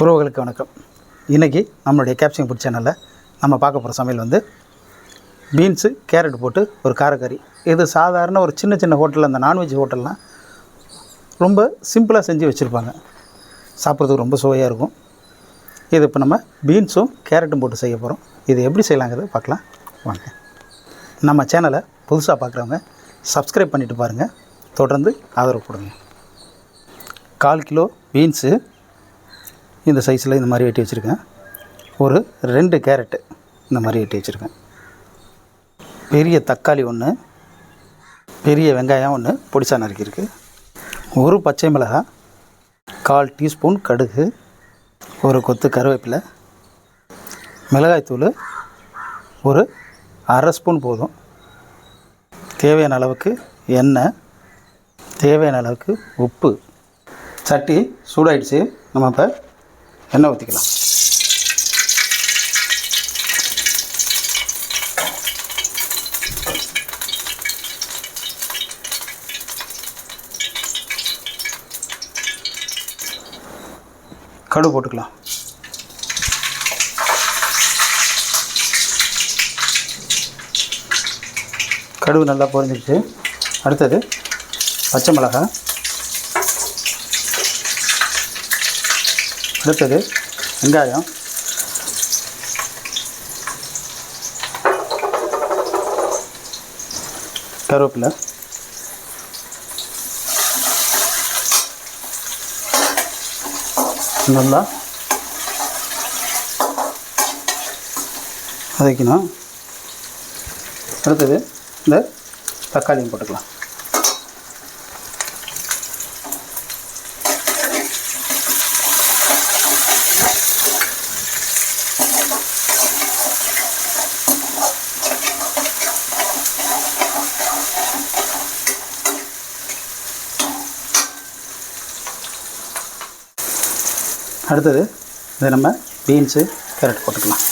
உறவுகளுக்கு வணக்கம். இன்றைக்கி நம்மளுடைய கேப்சிங் ஃபுட் சேனலில் நம்ம பார்க்க போகிற சமையல் வந்து பீன்ஸு கேரட் போட்டு ஒரு காரக்கறி. இது சாதாரண ஒரு சின்ன சின்ன ஹோட்டலில் அந்த நான்வெஜ் ஹோட்டல்லாம் ரொம்ப சிம்பிளாக செஞ்சு வச்சுருப்பாங்க. சாப்பிட்றதுக்கு ரொம்ப சுவையாக இருக்கும். இது இப்போ நம்ம பீன்ஸும் கேரட்டும் போட்டு செய்ய போகிறோம் இது எப்படி செய்யலாங்கிறத பார்க்கலாம். வாங்க. நம்ம சேனலை புதுசாக பார்க்குறவங்க சப்ஸ்கிரைப் பண்ணிவிட்டு பாருங்கள் தொடர்ந்து ஆதரவு கொடுங்க. கால் கிலோ பீன்ஸு இந்த சைஸில் இந்த மாதிரி வெட்டி வச்சுருக்கேன். ஒரு ரெண்டு கேரட்டு இந்த மாதிரி வெட்டி வச்சுருக்கேன். பெரிய தக்காளி ஒன்று பெரிய வெங்காயம் ஒன்று பொடிசா நறுக்கியிருக்கு. ஒரு பச்சை மிளகாய் கால் டீஸ்பூன் கடுகு ஒரு கொத்து கருவேப்பிலை மிளகாய்த்தூள் ஒரு அரை ஸ்பூன் போதும். தேவையான அளவுக்கு எண்ணெய் தேவையான அளவுக்கு உப்பு. சட்டி சூடாயிடுச்சு. நம்ம இப்போ எண்ணெய் ஊற்றிக்கலாம் கடுகு போட்டுக்கலாம். கடுகு நல்லா பொரிஞ்சிருச்சு. அடுத்தது பச்சை மிளகாய். அடுத்தது வெங்காயம். கருவேப்பிலை. நல்லா வதக்கணும் அடுத்தது இந்த தக்காளியும் போட்டுக்கலாம். அடுத்தது இதை நம்ம பீன்ஸு கேரட் போட்டுக்கலாம்.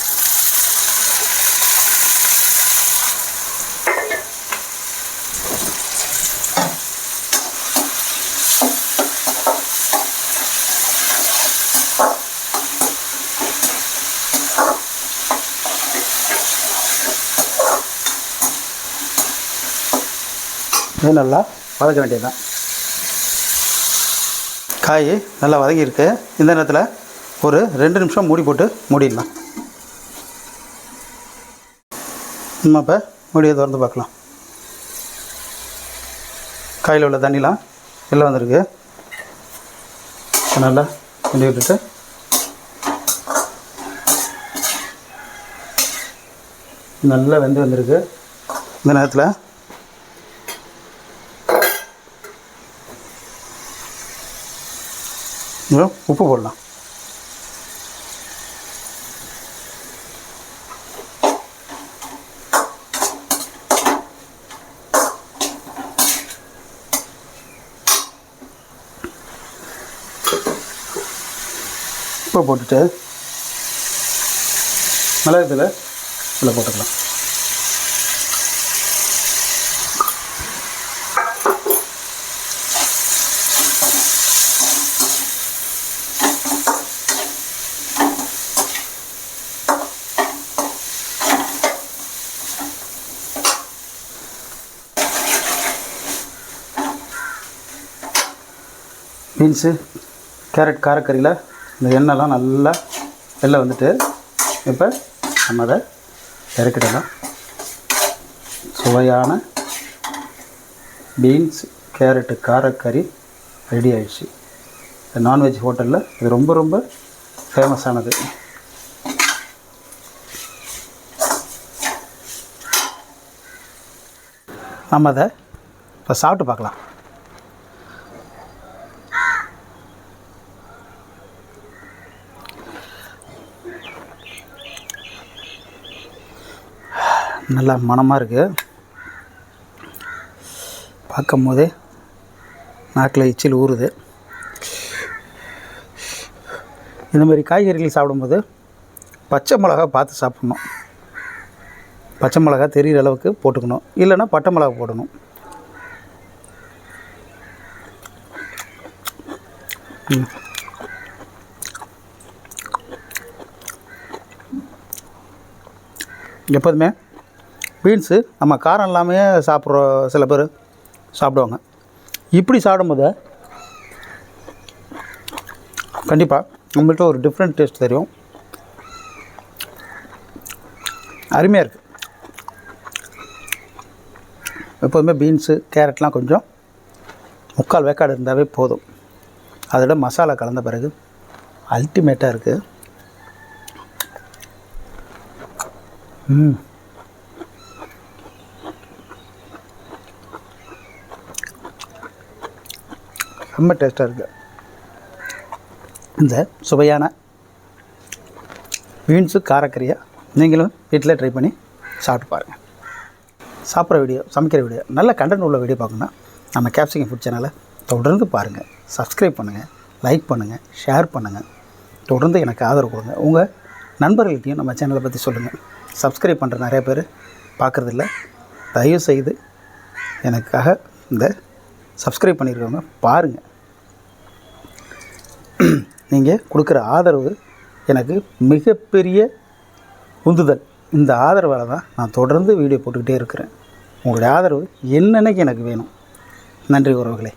இது நல்லா வதக்க வேண்டியதுதான். காய் நல்லா வதங்கியிருக்கு. இந்த நேரத்தில் ஒரு ரெண்டு நிமிஷம் மூடி போட்டு மூடிடலாம். நம்ம இப்போ மூடியை திறந்து பார்க்கலாம். காயில் உள்ள தண்ணிலாம் எல்லாம் வந்திருக்கு. நல்லா கிண்டி விட்டுட்டு. நல்லா வெந்து வந்திருக்கு. இந்த நேரத்தில் உப்பு போடலாம். உப்பு போட்டுட்டு மிளகுத்தூள் இதில் போட்டுக்கலாம். பீன்ஸு கேரட் காரக்கறியில் இந்த எண்ணெய்லாம் நல்லா வெளில வந்துட்டு இப்போ நம்ம அதை இறக்கிடலாம். சுவையான பீன்ஸ் கேரட்டு காரக்கறி ரெடி ஆயிடுச்சு. இந்த நான்வெஜ் ஹோட்டலில் இது ரொம்ப ரொம்ப ஃபேமஸானது நம்ம அதை இப்போ சாப்பிட்டு பார்க்கலாம். நல்லா மனமாக இருக்குது பார்க்கும் போதே நாக்கில் எச்சில் ஊறுது. இந்த மாதிரி காய்கறிகள் சாப்பிடும்போது பச்சை மிளகா பார்த்து சாப்பிட்ணும். பச்சை மிளகா தெரிகிற அளவுக்கு போட்டுக்கணும். இல்லைன்னா பட்டை மிளகா போடணும். எப்போதுமே பீன்ஸு நம்ம காரம் இல்லாமையே சாப்பிட்ற சில பேர் சாப்பிடுவாங்க. இப்படி சாப்பிடும்போது கண்டிப்பாக நம்மள்கிட்ட ஒரு டிஃப்ரெண்ட் டேஸ்ட் தெரியும். அருமையாக இருக்குது எப்போதுமே பீன்ஸு கேரட்லாம் கொஞ்சம் முக்கால் வேக்காடு இருந்தாவே போதும். அதோட மசாலா கலந்த பிறகு அல்டிமேட்டாக இருக்குது ம். ரொம்ப டேஸ்ட்டாக இருக்குது இந்த சுவையான பீன்ஸு காரக்கறியை நீங்களும் வீட்டில் ட்ரை பண்ணி சாப்பிட்டு பாருங்கள் சாப்பிட்ற வீடியோ சமைக்கிற வீடியோ நல்ல கண்டென்ட் உள்ள வீடியோ பார்க்கணுன்னா நம்ம கேப்சிகம் ஃபுட் சேனலை தொடர்ந்து பாருங்கள் சப்ஸ்கிரைப் பண்ணுங்கள் லைக் பண்ணுங்கள் ஷேர் பண்ணுங்கள் தொடர்ந்து எனக்கு ஆதரவு கொடுங்க. உங்கள் நண்பர்கள்ட்டையும் நம்ம சேனலை பற்றி சொல்லுங்கள் சப்ஸ்கிரைப் பண்ணுற நிறைய பேர் பார்க்குறதில்ல. தயவு செய்து எனக்காக இந்த சப்ஸ்கிரைப் பண்ணியிருக்கவங்க பாருங்கள் நீங்கள் கொடுக்குற ஆதரவு எனக்கு மிகப்பெரிய உந்துதல். இந்த ஆதரவால் தான் நான் தொடர்ந்து வீடியோ போட்டுக்கிட்டே இருக்கிறேன். உங்களுடைய ஆதரவு என்னென்னைக்கு எனக்கு வேணும்? நன்றி உறவுகளே.